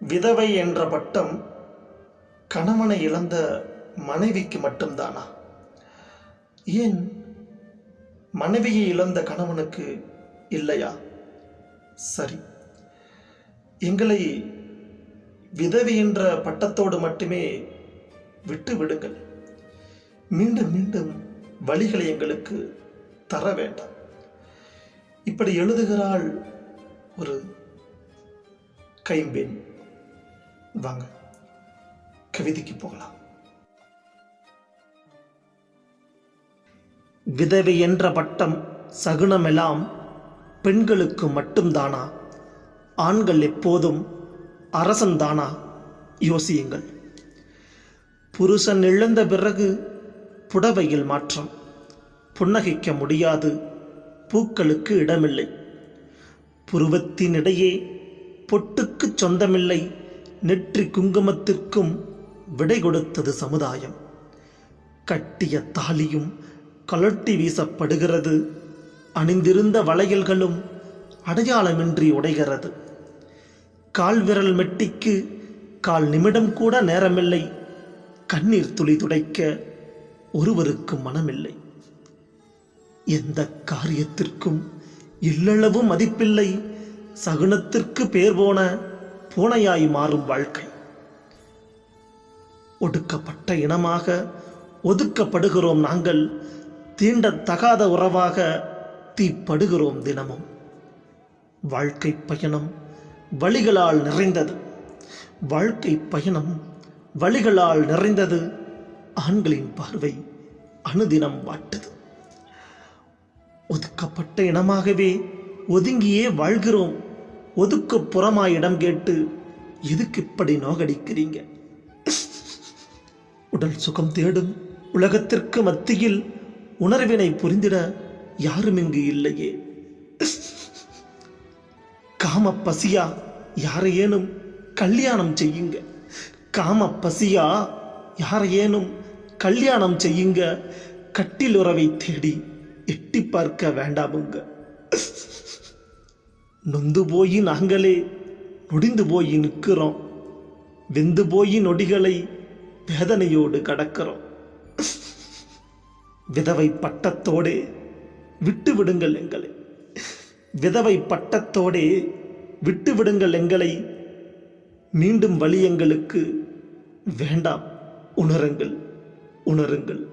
விதவை என்ற பட்டம் கணவனை இழந்த மனைவிக்கு மட்டும்தானா? ஏன் மனைவியை இழந்த கணவனுக்கு இல்லையா? சரி. எங்களை விதவை என்ற பட்டத்தோடு மட்டுமே விட்டு விடுங்கள். மீண்டும் மீண்டும் வழிகளை எங்களுக்கு தர வேண்டாம். இப்படி எழுதுகிறாள் ஒரு கைம்பெண். வாங்க. கவிதைக்கு போகலாம். விதவை என்ற பட்டம் சகுனமெல்லாம் பெண்களுக்கு மட்டும்தானா? ஆண்கள் எப்போதும் அரசன்தானா? யோசியுங்கள். புருஷன் இழந்த பிறகு புடவையில் மாற்றம். புன்னகைக்க முடியாது. பூக்களுக்கு இடமில்லை. புருவத்தினிடையே பொட்டுக்குச் சொந்தமில்லை. நெற்றி குங்குமத்திற்கும் விடை கொடுத்தது சமுதாயம். கட்டிய தாலியும் கலட்டி வீசப்படுகிறது. அணிந்திருந்த வளையல்களும் அடையாளமின்றி உடைகிறது. கால் விரல் மெட்டிக்கு கால் நிமிடம் கூட நேரமில்லை. கண்ணீர் துளி துடைக்க ஒருவருக்கு மனமில்லை. எந்த காரியத்திற்கும் இல்லளவு மதிப்பில்லை. சகுனத்திற்கு பேர் போன பூனையாய் மாறும் வாழ்க்கை. ஒடுக்கப்பட்ட இனமாக ஒதுக்கப்படுகிறோம் நாங்கள் தீண்டத்தகாத உறவாக தீப்படுகிறோம் தினமும். வாழ்க்கை பயணம் வழிகளால் நிறைந்தது. வாழ்க்கை பயணம் வழிகளால் நிறைந்தது. ஆண்களின் பார்வை அனுதினம் வாட்டது. ஒதுக்கப்பட்ட இனமாகவே ஒதுங்கியே வாழ்கிறோம். ஒதுக்கு புறமாக இடம் கேட்டு எதுக்கு இப்படி நோகடிக்கிறீங்க? உடல் சுகம் தேடும் உலகத்திற்கு மத்தியில் உணர்வினை புரிந்திட யாரும் இங்கு இல்லையே. காம பசியா? யாரையேனும் கல்யாணம் செய்யுங்க. காம பசியா? யாரையேனும் கல்யாணம் செய்யுங்க. கட்டில் உறவை தேடி எட்டி பார்க்க வேண்டாமுங்க. நொந்து போய் நாங்களே நொடிந்து போய் நிற்கிறோம். வெந்து போய் நொடிகளை வேதனையோடு கடக்கிறோம். விதவை பட்டத்தோடே விட்டு விடுங்கள் எங்களை. விதவை பட்டத்தோடே விட்டு விடுங்கள் எங்களை. மீண்டும் வழி எங்களுக்கு வேண்டாம். உணருங்கள் உணருங்கள்.